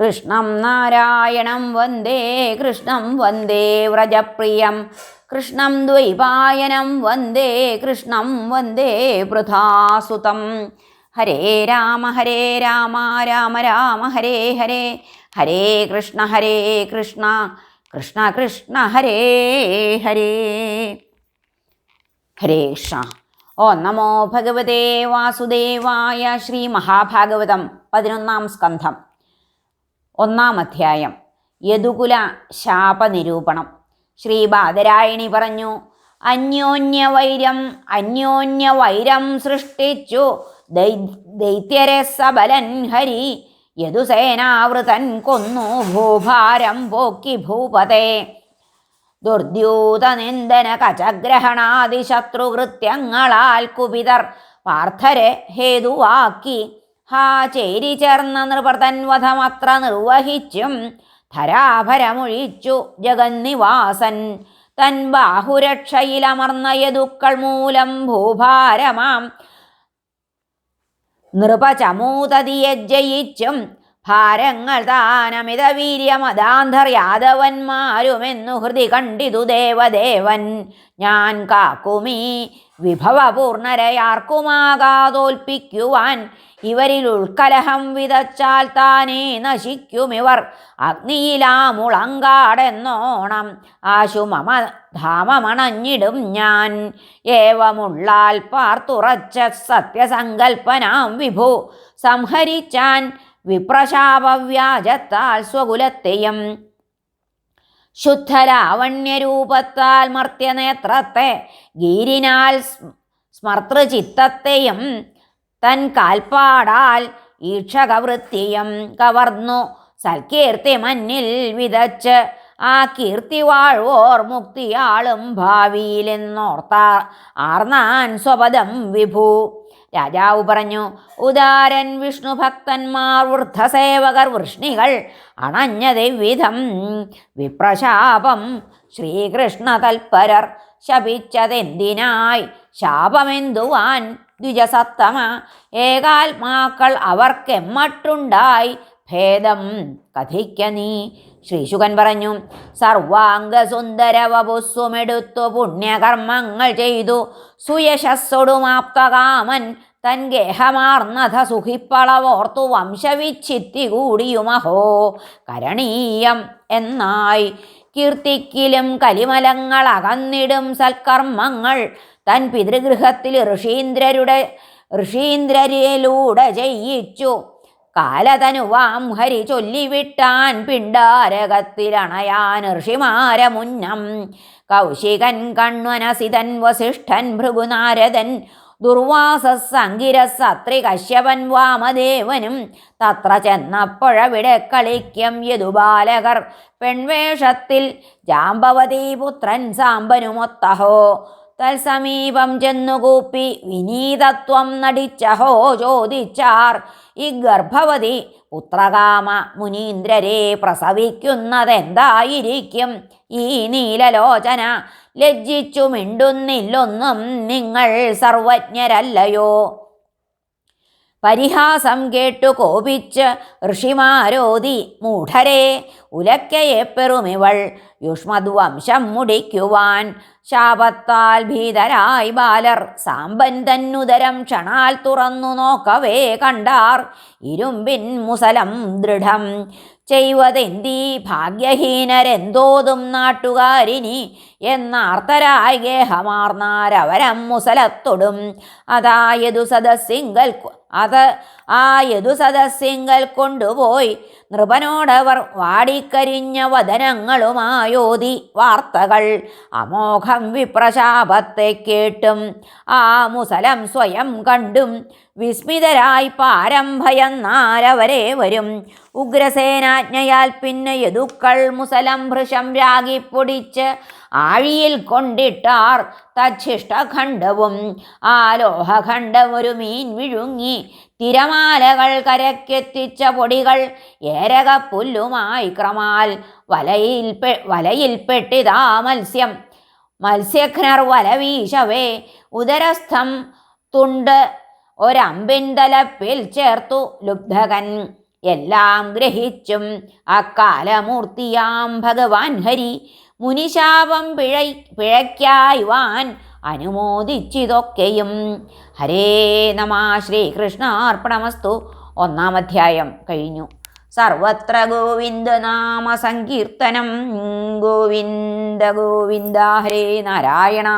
കൃഷ്ണം നാരായണം വന്ദേ കൃഷ്ണം വന്ദേ വ്രജപ്രിയം. കൃഷ്ണം ദ്വൈപായനം വന്ദേ കൃഷ്ണം വന്ദേ വൃഥാസുതം. ഹരേ രാമ ഹരേ രാമ രാമ രാമ ഹരേ ഹരേ. ഹരേ കൃഷ്ണ ഹരേ കൃഷ്ണ. കൃഷ്ണ കൃഷ്ണ ഹരേ ഹരേ. ഹരേ കൃഷ്ണ. ഓ നമോ ഭഗവതേ വാസുദേവായ ശ്രീ മഹാഭാഗവതം പതിനൊന്നാം സ്കന്ധം. ഒന്നാം അധ്യായം. യദുകുല ശാപനിരൂപണം. ശ്രീ ബാദരായണി പറഞ്ഞു അന്യോന്യവൈരം അന്യോന്യവൈരം സൃഷ്ടിച്ചു. ദൈത്യരെ സബലൻ ഹരി. യദുസേനാവൃതൻ കൊന്നു ഭൂഭാരം പോക്കി ഭൂപതേ. ദുർദ്യൂതനിന്ദന കചഗ്രഹണാദി ശത്രുകൃത്യങ്ങളാൽ കുപിതർ പാർത്ഥരെ ഹേതുവാക്കി. ഹാ ചേരി ചേർന്ന നൃപതൻ വധമത്ര നിർവഹിച്ചും ധരാഭരമൊഴിച്ചു ജഗന്നിവാസൻ. തൻ ബാഹുരക്ഷയിലമർന്ന യദുക്കൾ മൂലം ഭൂഭാരമാം. നൃപചമൂതതിയെ ജയിച്ചും ഭാരങ്ങൾ താനമിത വീര്യമതാന്ധർ യാദവന്മാരുമെന്നു ഹൃദി കണ്ടിതു ദേവദേവൻ. ഞാൻ കാക്കുമീ വിഭവപൂർണരയാർക്കുമാകാതോൽപ്പിക്കുവാൻ ഇവരിൽ ഉൾക്കലഹം വിതച്ചാൽ താനേ നശിക്കുമിവർ. അഗ്നിയിലാമുളങ്കാടെന്നോണം ആശു മമ ധാമമണഞ്ഞിടും ഞാൻ. ഏവമുള്ളാൽ പാർത്തുറച്ച സത്യസങ്കൽപ്പനാം വിഭു. സംഹരിച്ചാൻ വിപ്രശാപവ്യാജത്താൽ സ്വകുലത്തെയും ശുദ്ധലാവണ്യരൂപത്താൽ മർത്യനേത്രത്തെ ഗീരിനാൽ സ്മർത്തൃചിത്തത്തെയും തൻ കാൽപ്പാടാൽ ഈക്ഷകവൃത്തിയും കവർന്നു. സൽകീർത്തി മന്നിൽ വിതച്ച് ആ കീർത്തി വാഴ്വോർ മുക്തിയാളും ഭാവിയിലെന്നോർത്താ ആർന്നാൻ സ്വപദം വിഭു. രാജാവ് പറഞ്ഞു ഉദാരൻ വിഷ്ണു ഭക്തന്മാർ വൃദ്ധസേവകർ വൃഷ്ണികൾ അണഞ്ഞതെവിധം വിപ്രശാപം ശ്രീകൃഷ്ണ തൽപരർ ശപിച്ചതെന്തിനായി? ശാപമെന്തുവാൻ ദ്വിജസത്തമ? ഏകാത്മാക്കൾ അവർക്കെമ്മട്ടുണ്ടായി? ഭേദം കഥിക്ക നീ. ശ്രീശുകൻ പറഞ്ഞു സർവാംഗസുന്ദര വപുസ്വമെടുത്തു പുണ്യകർമ്മങ്ങൾ ചെയ്തു. സുയശസ്സൊടുമാപ്തകാമൻ തൻ ഗേഹമാർന്നഥ സുഖിപ്പളവോർത്തു വംശവിച്ഛിത്തി കൂടിയുമഹോ. കരണീയം എന്നായി കീർത്തിക്കിലും കലിമലങ്ങൾ അകന്നിടും സൽക്കർമ്മങ്ങൾ തൻ പിതൃഗൃഹത്തിൽ ഋഷീന്ദ്രരുടെ ഋഷീന്ദ്രരിലൂടെ ചെയ്യിച്ചു. കാലതനുവാം ഹരി ചൊല്ലിവിട്ടാൻ പിണ്ടാരകത്തിലണയാൻ ഋഷിമാര മുന്നം കൗശികൻ കണ്വനസിതൻ വസിഷ്ഠൻ ഭൃഗുനാരദൻ ദുർവാസസ് അത്രി കശ്യപൻ വാമദേവനും തത്ര ചെന്നപ്പോഴവിടെ കളിക്കും യദുബാലകർ. പെൺവേഷത്തിൽ ജാമ്പവതി പുത്രൻ സാമ്പനുമൊത്തഹോ തൽസമീപം ചെന്നുകൂപ്പി വിനീതത്വം നടിച്ചഹോ ചോദിച്ചാർ. ഈ ഗർഭവതി പുത്രകാമ മുനീന്ദ്രരെ പ്രസവിക്കുന്നതെന്തായിരിക്കും? ഈ നീലലോചന ലജ്ജിച്ചു മിണ്ടുന്നില്ലൊന്നും നിങ്ങൾ സർവജ്ഞരല്ലയോ? പരിഹാസം കേട്ടു കോപിച്ച് ഋഷിമാരോതി മൂഢരെ. ഉലക്കയെ പെറുമിവൾ യുഷ്മദ്വംശം മുടിക്കുവാൻ ശാപത്താൽ ഭീതരായി ബാലർ. സാമ്പൻ തന്നുദരം ക്ഷണാൽ തുറന്നു നോക്കവേ കണ്ടാർ. ഇരുമ്പിൻ മുസലം ദൃഢം ചെയ്വതെന്തീ ഭാഗ്യഹീനരെന്തോതും നാട്ടുകാരിനി എന്നാർത്തരായി ഗേഹമാർന്നാരവരം മുസലത്തൊടും. അതായതു സദസ്സിങ്കൽ അത് ആ യദു സദസ്യങ്ങൾ കൊണ്ടുപോയി. നൃപനോടവർ വാടിക്കരിഞ്ഞ വദനങ്ങളുമായോതി വാർത്തകൾ അമോഘം വിപ്രശാപത്തെ കേട്ടും ആ മുസലം സ്വയം കണ്ടും വിസ്മിതരായി പാരംഭയന്നാരവരെ വരും. ഉഗ്രസേനാജ്ഞയാൽ പിന്നെ യദുക്കൾ മുസലം ഭൃശം രാഗിപ്പൊടിച്ച് ആഴിയിൽ കൊണ്ടിട്ടാർ തച്ഛിഷ്ടഖണ്ഡവും ആ ലോഹഖണ്ഡമൊരു മീൻ വിഴുങ്ങി തിരമാലകൾ കരക്കെത്തിച്ച പൊടികൾ ഏരകപ്പുല്ലുമായി ക്രമാൽ വലയിൽ വലയിൽപ്പെട്ടിതാ മത്സ്യം. മത്സ്യഘ്നർ വല വീശവേ ഉദരസ്ഥം തുണ്ട് ഒരമ്പിൻ തലപ്പിൽ ചേർത്തു ലുബ്ധകൻ. എല്ലാം ഗ്രഹിച്ചും അക്കാലമൂർത്തിയാം ഭഗവാൻ ഹരി. മുനിശാപം പിഴ പിഴയ്ക്കായുവാൻ അനുമോദിച്ചിതൊക്കെയും. ഹരേ നമ ശ്രീകൃഷ്ണാർപ്പണമസ്തു. ഒന്നാം അധ്യായം കഴിഞ്ഞു. സർവത്ര ഗോവിന്ദ നാമ സങ്കീർത്തനം. ഗോവിന്ദ ഗോവിന്ദ ഹരേ നാരായണ.